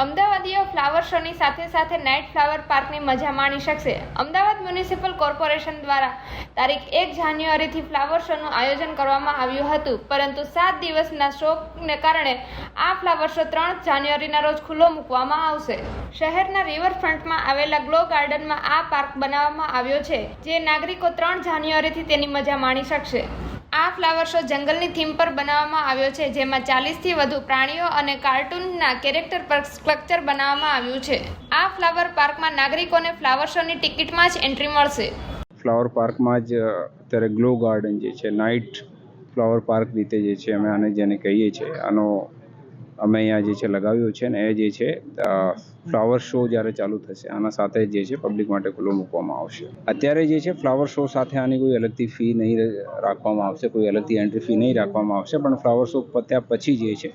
અમદાવાદીઓ flower શોની સાથે સાથે નાઇટ ફ્લાવર પાર્કની મજા માણી શકશે. અમદાવાદ મ્યુનિસિપલ કોર્પોરેશન દ્વારા તારીખ એક જાન્યુઆરીથી ફ્લાવર શોનું આયોજન કરવામાં આવ્યું હતું. પરંતુ સાત દિવસના શોકને કારણે આ ફ્લાવર શો ત્રણ જાન્યુઆરીના રોજ ખુલ્લો મૂકવામાં આવશે. શહેરના રિવરફ્રન્ટમાં આવેલા ગ્લો ગાર્ડનમાં આ પાર્ક બનાવવામાં આવ્યો છે, જે નાગરિકો ત્રણ જાન્યુઆરીથી તેની મજા માણી શકશે. આ ફ્લાવર શો જંગલની થીમ પર બનાવવામાં આવ્યો છે, જેમાં ચાલીસથી વધુ પ્રાણીઓ અને કાર્ટૂનના કેરેક્ટર પર સ્ટ્રક્ચર બનાવવામાં આવ્યું છે. આ ફ્લાવર પાર્કમાં નાગરિકોને ફ્લાવર શોની ટિકિટમાં જ એન્ટ્રી મળશે. ફ્લાવર પાર્કમાં જ અત્યારે ગ્લો ગાર્ડન જે છે, નાઇટ ફ્લાવર પાર્ક રીતે જે છે, અમે આને જેને કહીએ છીએ, આનો અમે અહીંયા જે છે લગાવ્યો છે ને એ જે છે ફ્લાવર શો જ્યારે ચાલુ થશે, આના સાથે જે છે પબ્લિક માટે ખુલ્લો મૂકવામાં આવશે. અત્યારે જે છે ફ્લાવર શો સાથે આની કોઈ અલગથી ફી નહીં રાખવામાં આવશે, કોઈ અલગથી એન્ટ્રી ફી નહીં રાખવામાં આવશે, પણ ફ્લાવર શો પત્યા પછી જે છે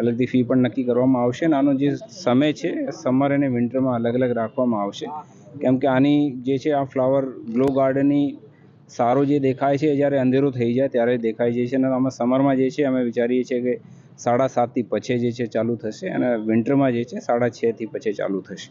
અલગથી ફી પણ નક્કી કરવામાં આવશે અને આનો જે સમય છે સમર અને વિન્ટરમાં અલગ અલગ રાખવામાં આવશે. કેમ કે આની જે છે આ ફ્લાવર ગ્લો ગાર્ડનની સારો જે દેખાય છે જ્યારે અંધેરું થઈ જાય ત્યારે દેખાય છે અને આમાં સમરમાં જે છે અમે વિચારીએ છીએ કે સાડા સાતથી પછી જે છે ચાલુ થશે અને વિન્ટરમાં જે છે સાડા છથી પછી ચાલુ થશે.